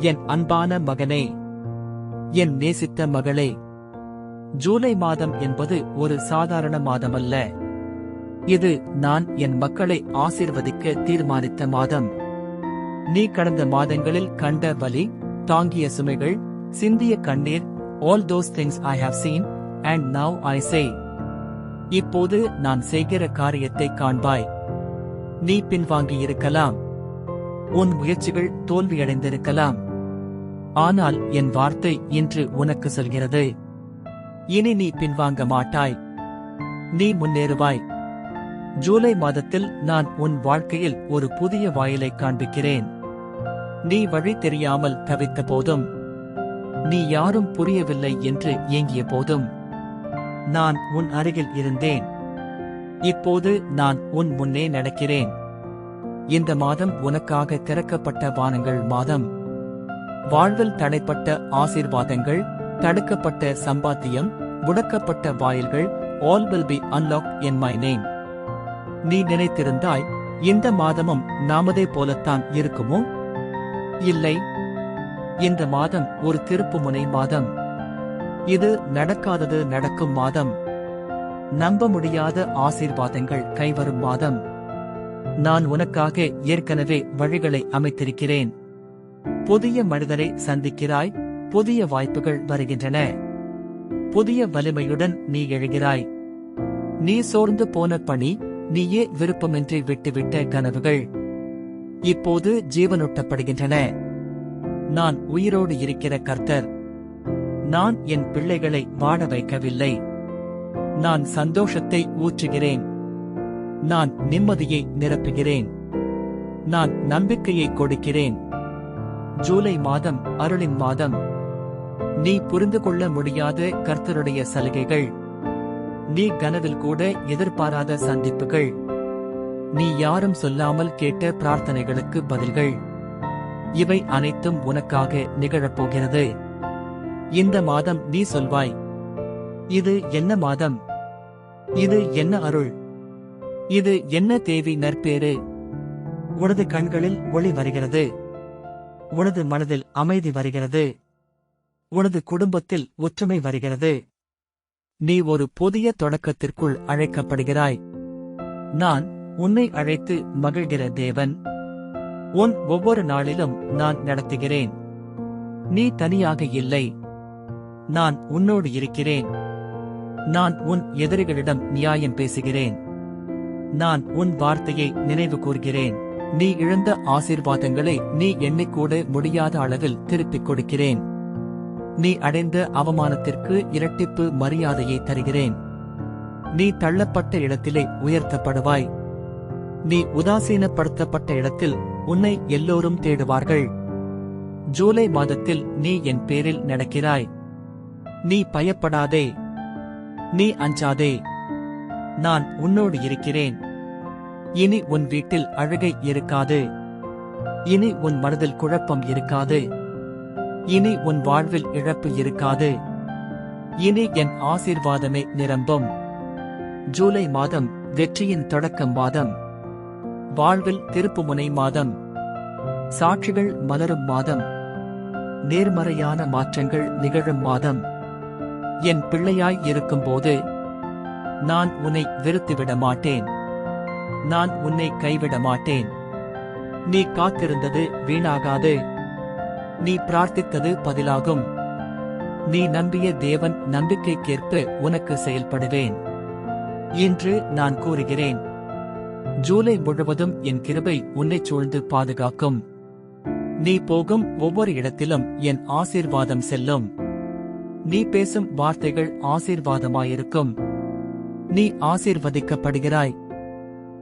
என் அன்பான மகனே என் நேசித்த மகளே. ஜூலை மாதம் என்பது ஒரு சாதாரண மாதமல்ல. இது நான் என் மக்களை ஆசிர்வதிக்க தீர்மானித்த மாதம். நீ கடந்த மாதங்களில் கண்ட வலி தாங்கிய சுமைகள் சிந்திய கண்ணீர் all those things I have seen and now I say இப்போது நான் செய்கிற காரியத்தை காண்பாய். நீ பின்வாங்கி இருக்கலாம் உன் முயற்சிகள் தோல்வியடைந்திருக்கலாம். ஆனால் என் வார்த்தை இன்று உனக்கு சொல்கிறது. இனி நீ பின்வாங்க மாட்டாய். நீ முன்னேறுவாய். ஜூலை மாதத்தில் நான் உன் வாழ்க்கையில் ஒரு புதிய வாயிலை காண்பிக்கிறேன். நீ வழி தெரியாமல் தவித்த போதும். நீ யாரும் புரியவில்லை என்று ஏங்கிய போதும். நான் உன் அருகில் இருந்தேன். இப்போது நான் உன் முன்னே நடக்கிறேன். இந்த மாதம் உனக்காக திறக்கப்பட்ட வானங்கள் மாதம். வாழ்வில் தடைப்பட்ட ஆசீர்வாதங்கள் தடுக்கப்பட்ட சம்பாத்தியம் முடக்கப்பட்ட வாயில்கள் all will be unlock in my name நீ நினைத்திருந்தாய் இந்த மாதமும் நாமதே போலத்தான் இருக்குமோ? இல்லை. இந்த மாதம் ஒரு திருப்புமுனை மாதம். இது நடக்காதது நடக்கும் மாதம். நம்ப முடியாத ஆசீர்வாதங்கள் கைவரும் மாதம். நான் உனக்காக ஏற்கனவே வழிகளை அமைத்திருக்கிறேன். புதிய மனிதரை சந்திக்கிறாய் புதிய வாய்ப்புகள் வருகின்றன. புதிய வலிமையுடன் நீ எழுகிறாய். நீ சோர்ந்து போன பணி நீயே விருப்பமின்றி விட்டுவிட்ட கனவுகள். இப்போது ஜீவனூட்டப்படுகின்றன. நான் உயிரோடு இருக்கிற கர்த்தர். நான் என் பிள்ளைகளை வாழ வைக்கவில்லை. நான் சந்தோஷத்தை ஊற்றுகிறேன். நான் நிம்மதியை நிரப்புகிறேன். நான் நம்பிக்கையை கொடுக்கிறேன். ஜூலை மாதம் அருளின் மாதம். நீ புரிந்து கொள்ள முடியாத கர்த்தருடைய சலுகைகள். நீ கனவில் கூட எதிர்பாராத சந்திப்புகள். நீ யாரும் சொல்லாமல் கேட்ட பிரார்த்தனைகளுக்கு பதில்கள். இவை அனைத்தும் உனக்காக நிகழப்போகிறது. இந்த மாதம் நீ சொல்வாய் இது என்ன மாதம்? இது என்ன அருள்? இது என்ன தேவி நற்பேறு? உனது கண்களில் ஒளி வருகிறது. உனது மனதில் அமைதி வருகிறது. உனது குடும்பத்தில் ஒற்றுமை வருகிறது. நீ ஒரு புதிய தொடக்கத்திற்குள் அழைக்கப்படுகிறாய். நான் உன்னை அழைத்து மகிழ்கிற தேவன். உன் ஒவ்வொரு நாளிலும் நான் நடத்துகிறேன். நீ தனியாக இல்லை. நான் உன்னோடு இருக்கிறேன். நான் உன் எதிரிகளிடம் நியாயம் பேசுகிறேன். நான் உன் வார்த்தையை நினைவு கூர்கிறேன். நீ இழந்த ஆசீர்வாதங்களை நீ எண்ணிக்கூட முடியாத அளவில் திருப்பிக் கொடுக்கிறேன். நீ அடைந்த அவமானத்திற்கு இரட்டிப்பு மரியாதையை தருகிறேன். நீ தள்ளப்பட்ட இடத்திலே உயர்த்தப்படுவாய். நீ உதாசீனப்படுத்தப்பட்ட இடத்தில் உன்னை எல்லோரும் தேடுவார்கள். ஜூலை மாதத்தில் நீ என் பேரில் நடக்கிறாய். நீ பயப்படாதே. நீ அஞ்சாதே. நான் உன்னோடு இருக்கிறேன். இனி உன் வீட்டில் அழுகை இருக்காது. இனி உன் மனதில் குழப்பம் இருக்காது. இனி உன் வாழ்வில் இழப்பு இருக்காது. இனி என் ஆசீர்வாதமே நிரம்பும். ஜூலை மாதம் வெற்றியின் தொடக்கம் மாதம். வாழ்வில் திருப்புமுனை மாதம். சாட்சிகள் மலரும் மாதம். நேர்மறையான மாற்றங்கள் நிகழும் மாதம். என் பிள்ளையாய் இருக்கும்போது நான் உன்னை வெறுத்துவிட மாட்டேன். நான் உன்னை கைவிட மாட்டேன். நீ காத்திருந்தது வீணாகாது. நீ பிரார்த்தித்தது பதிலாகும். நீ நம்பிய தேவன் நம்பிக்கைக்கேற்ப உனக்கு செயல்படுவேன். என்று நான் கூறுகிறேன். ஜூலை முழுவதும் என் கிருபை உன்னைச் சூழ்ந்து பாதுகாக்கும். நீ போகும் ஒவ்வொரு இடத்திலும் என் ஆசீர்வாதம் செல்லும். நீ பேசும் வார்த்தைகள் ஆசீர்வாதமாயிருக்கும். நீ ஆசீர்வதிக்கப்படுகிறாய்.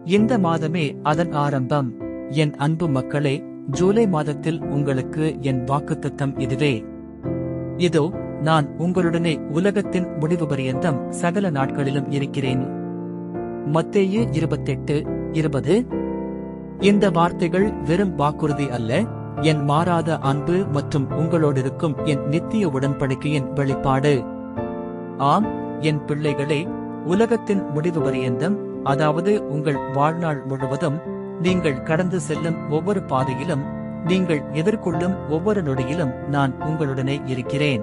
இந்த மாதமே அதன் ஆரம்பம். என் அன்பு மக்களே ஜூலை மாதத்தில் உங்களுக்கு என் வாக்குத்தத்தம் இதுவே. இதோ நான் உங்களுடனே உலகத்தின் முடிவு பரியந்தம் சகல நாட்களிலும் இருக்கிறேன். மத்தேயு இருபத்தெட்டு இருபது. இந்த வார்த்தைகள் வெறும் வாக்குறுதி அல்ல. என் மாறாத அன்பு மற்றும் உங்களோடிருக்கும் என் நித்திய உடன்படிக்கையின் வெளிப்பாடு. ஆம் என் பிள்ளைகளே உலகத்தின் முடிவு பரியந்தம் அதாவது உங்கள் வாழ்நாள் முழுவதும் நீங்கள் கடந்து செல்லும் ஒவ்வொரு பாதையிலும் நீங்கள் எதிர்கொள்ளும் ஒவ்வொரு நொடியிலும் நான் உங்களுடனே இருக்கிறேன்.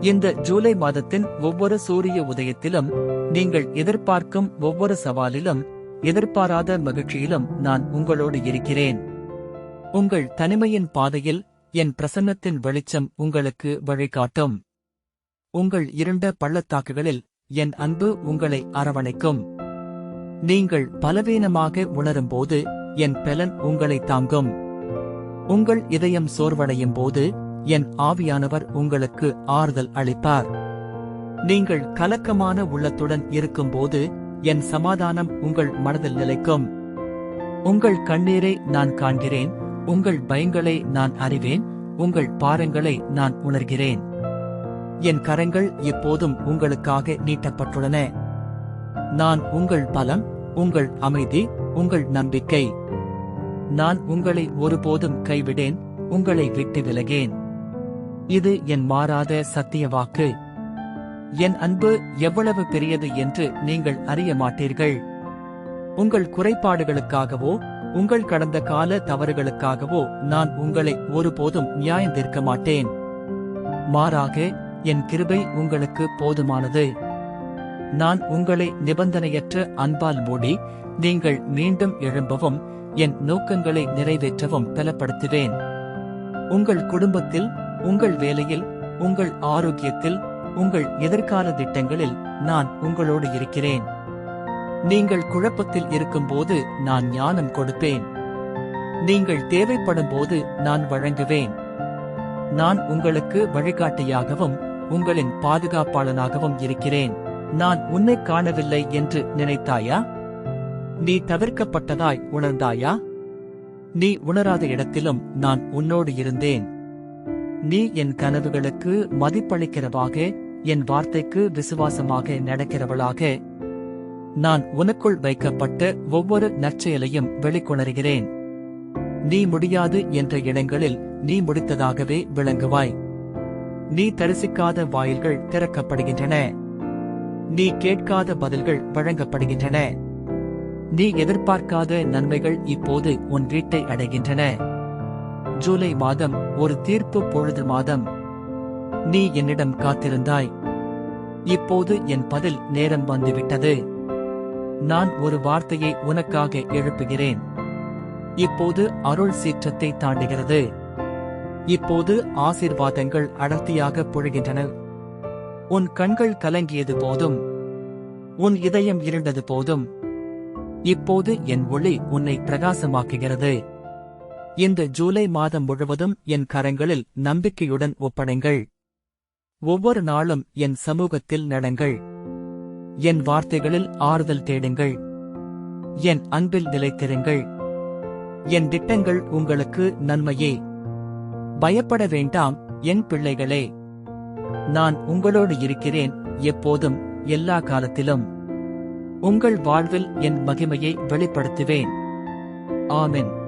இந்த ஜூலை மாதத்தின் ஒவ்வொரு சூரிய உதயத்திலும் நீங்கள் எதிர்பார்க்கும் ஒவ்வொரு சவாலிலும் எதிர்பாராத மகிழ்ச்சியிலும் நான் உங்களோடு இருக்கிறேன். உங்கள் தனிமையின் பாதையில் என் பிரசன்னத்தின் வெளிச்சம் உங்களுக்கு வழிகாட்டும். உங்கள் இருண்ட பள்ளத்தாக்குகளில் என் அன்பு உங்களை அரவணைக்கும். நீங்கள் பலவீனமாக உணரும்போது என் பெலன் உங்களை தாங்கும். உங்கள் இதயம் சோர்வடையும் போது என் ஆவியானவர் உங்களுக்கு ஆறுதல் அளிப்பார். நீங்கள் கலக்கமான உள்ளத்துடன் இருக்கும்போது என் சமாதானம் உங்கள் மனதில் நிலைக்கும். உங்கள் கண்ணீரை நான் காண்கிறேன் உங்கள் பயங்களை நான் அறிவேன் உங்கள் பாரங்களை நான் உணர்கிறேன். என் கரங்கள் எப்போதும் உங்களுக்காக நீட்டப்பட்டுள்ளன. நான் உங்கள் பலம் உங்கள் அமைதி உங்கள் நம்பிக்கை. நான் உங்களை ஒருபோதும் கைவிடேன் உங்களை விட்டு விலகேன். இது என் மாறாத சத்திய வாக்கு. என் அன்பு எவ்வளவு பெரியது என்று நீங்கள் அறிய மாட்டீர்கள். உங்கள் குறைபாடுகளுக்காகவோ உங்கள் கடந்த கால தவறுகளுக்காகவோ நான் உங்களை ஒருபோதும் நியாயம் தீர்க்க மாட்டேன். மாறாக என் கிருபை உங்களுக்கு போதுமானது. நான் உங்களை நிபந்தனையற்ற அன்பால் மூடி நீங்கள் மீண்டும் எழும்பவும் என் நோக்கங்களை நிறைவேற்றவும் பலப்படுத்துவேன். உங்கள் குடும்பத்தில் உங்கள் வேலையில் உங்கள் ஆரோக்கியத்தில் உங்கள் எதிர்கால திட்டங்களில் நான் உங்களோடு இருக்கிறேன். நீங்கள் குழப்பத்தில் இருக்கும்போது நான் ஞானம் கொடுப்பேன். நீங்கள் தேவைப்படும் போது நான் வழங்குவேன். நான் உங்களுக்கு வழிகாட்டியாகவும் உங்களின் பாதுகாப்பாளனாகவும் இருக்கிறேன். நான் உன்னை காணவில்லை என்று நினைத்தாயா? நீ தவிர்க்கப்பட்டதாய் உணர்ந்தாயா? நீ உணராத இடத்திலும் நான் உன்னோடு இருந்தேன். நீ என் கனவுகளுக்கு மதிப்பளிக்கிறவாக என் வார்த்தைக்கு விசுவாசமாக நடக்கிறவளாக நான் உனக்குள் வைக்கப்பட்ட ஒவ்வொரு நற்செயலையும் வெளிக்கொணர்கிறேன். நீ முடியாது என்ற இடங்களில் நீ முடித்ததாகவே விளங்குவாய். நீ தரிசிக்காத வாயில்கள் திறக்கப்படுகின்றன. நீ கேட்காத பதில்கள் வழங்கப்படுகின்றன. நீ எதிர்பார்க்காத நன்மைகள் இப்போது உன் வீட்டை அடைகின்றன. ஜூலை மாதம் ஒரு தீர்ப்பு பொழுது மாதம். நீ என்னிடம் காத்திருந்தாய். இப்போது என் பதில் நேரம் வந்துவிட்டது. நான் ஒரு வார்த்தையை உனக்காக எழுப்புகிறேன். இப்போது அருள் சீற்றத்தை தாண்டுகிறது. இப்போது ஆசீர்வாதங்கள் அடர்த்தியாக பொழுகின்றன. உன் கண்கள் கலங்கியது போதும். உன் இதயம் இருண்டது போதும். இப்போது என் ஒளி உன்னை பிரகாசமாக்குகிறது. இந்த ஜூலை மாதம் முழுவதும் என் கரங்களில் நம்பிக்கையுடன் ஒப்படைங்கள். ஒவ்வொரு நாளும் என் சமூகத்தில் நடங்கள். என் வார்த்தைகளில் ஆறுதல் தேடுங்கள். என் அன்பில் நிலைத்திருங்கள். என் திட்டங்கள் உங்களுக்கு நன்மையே. பயப்பட வேண்டாம் என் பிள்ளைகளே. நான் உங்களோடு இருக்கிறேன் எப்போதும் எல்லா காலத்திலும். உங்கள் வாழ்வில் என் மகிமையை வெளிப்படுத்துவேன். ஆமென்.